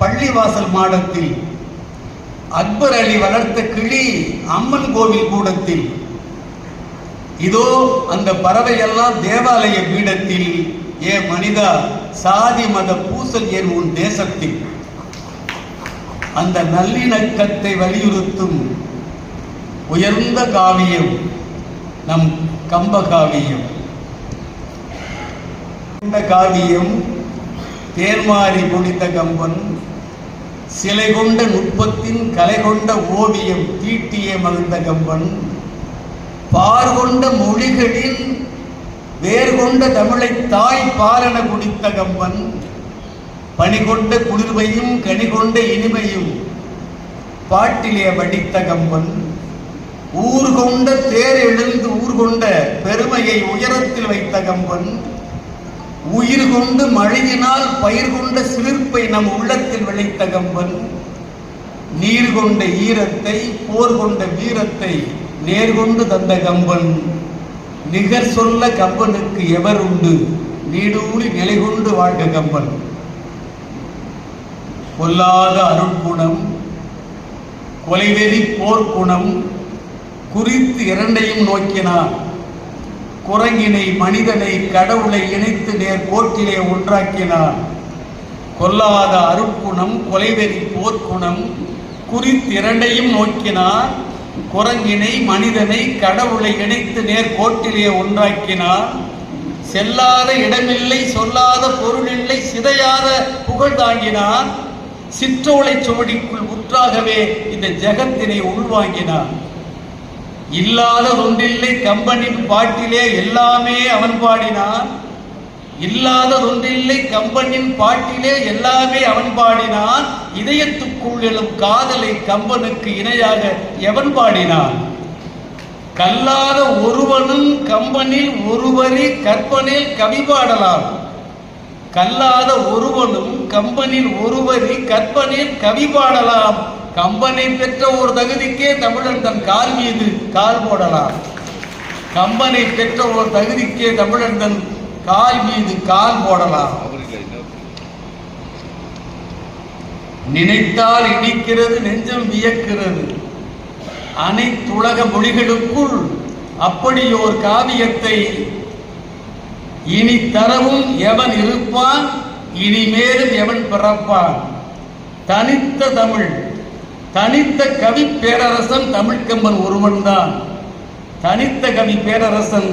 பள்ளிவாசல் மாடத்தில் அக்பர் அலி வளர்த்த கிளி அம்மன் கோவில் கூடத்தில். இதோ அந்த பறவையெல்லாம் தேவாலய பீடத்தில் ஏ மனிதா சாதி மத பூசல் என் உன் தேசத்தில்? அந்த நல்லிணக்கத்தை வலியுறுத்தும் உயர்ந்த காவியம் நம் கம்ப காவியம் இந்த காவியம்? தேர்மாறி முடிந்த கம்பன் சிலை கொண்ட நுட்பத்தின் கலை கொண்ட ஓவியம் தீட்டிய மகிழ்ந்த கம்பன் பார் கொண்ட மொழிகளின் வேர் கொண்ட தமிழை தாய் பாலன குடித்த கம்பன் பனி கொண்ட குளிர்வையும் கனி கொண்ட இனிமையும் பாட்டிலே வடித்த கம்பன் ஊர் கொண்ட தேர் எழுந்து ஊர் கொண்ட பெருமையை உயரத்தில் வைத்த கம்பன் உயிர் கொண்டு மழையினால் பயிர் கொண்ட சிலிர்ப்பை நம் உள்ளத்தில் விளைத்த கம்பன். நீர் கொண்ட ஈரத்தை போர் கொண்ட வீரத்தை நேர்கொண்டு தந்த கம்பன். நிகர் சொல்ல கம்பனுக்கு எவர் உண்டு? நீடூழி நிலை கொண்டு வாழ்க கம்பன். கொல்லாத அருட்குணம் கொலைவெறி போர்க்குணம் குறித்து இரண்டையும் நோக்கினான் குரங்கினை மனிதனை கடவுளை இணைத்து நேர் கோட்டிலே ஒன்றாக்கினான். கொல்லாத அருக்குணம் கொலைவெறி போர்க்குணம் குறித்திரண்டையும் நோக்கினார் குரங்கினை மனிதனை கடவுளை இணைத்து நேர் கோட்டிலே ஒன்றாக்கினார் செல்லாத இடமில்லை சொல்லாத பொருளில்லை சிதையாத புகழ் தாங்கினார் சிற்றோலை சுவடிக்குள் உற்றாகவே இந்த ஜெகத்தினை உள்வாங்கினான். இல்லாத ஒன்றில்லை கம்பனின் பாட்டிலே எல்லாமே அவன் பாடினான். இல்லாத ஒன்றில்லை கம்பனின் பாட்டிலே எல்லாமே அவன் பாடினான். இதயத்துக்குள் எழும் காதலை கம்பனுக்கு இணையாக எவன் பாடினான்? கல்லாத ஒருவனும் கம்பனில் ஒருவரி கற்பனில் கவி பாடலாம். கல்லாத ஒருவனும் கம்பனில் ஒருவரி கற்பனில் கவி பாடலாம். கம்பனை பெற்ற ஒரு தகுதிக்கே தமிழன் தன் கால் மீது கால் போடலாம். கம்பனை பெற்ற ஒரு தகுதிக்கே தமிழன் தன் கால் மீது கால் போடலாம். நினைத்தால் இடிக்கிறது நெஞ்சம் வியக்கிறது. அனைத்துலக மொழிகளுக்குள் அப்படி ஒரு காவியத்தை இனி தரவும் எவன் இருப்பான்? இனிமேலும் எவன் பிறப்பான்? தனித்த தமிழ். தனித்த கவி பேரரசன் தமிழ்க்கம்பன் ஒருவன்தான் தனித்த கவி பேரரசன்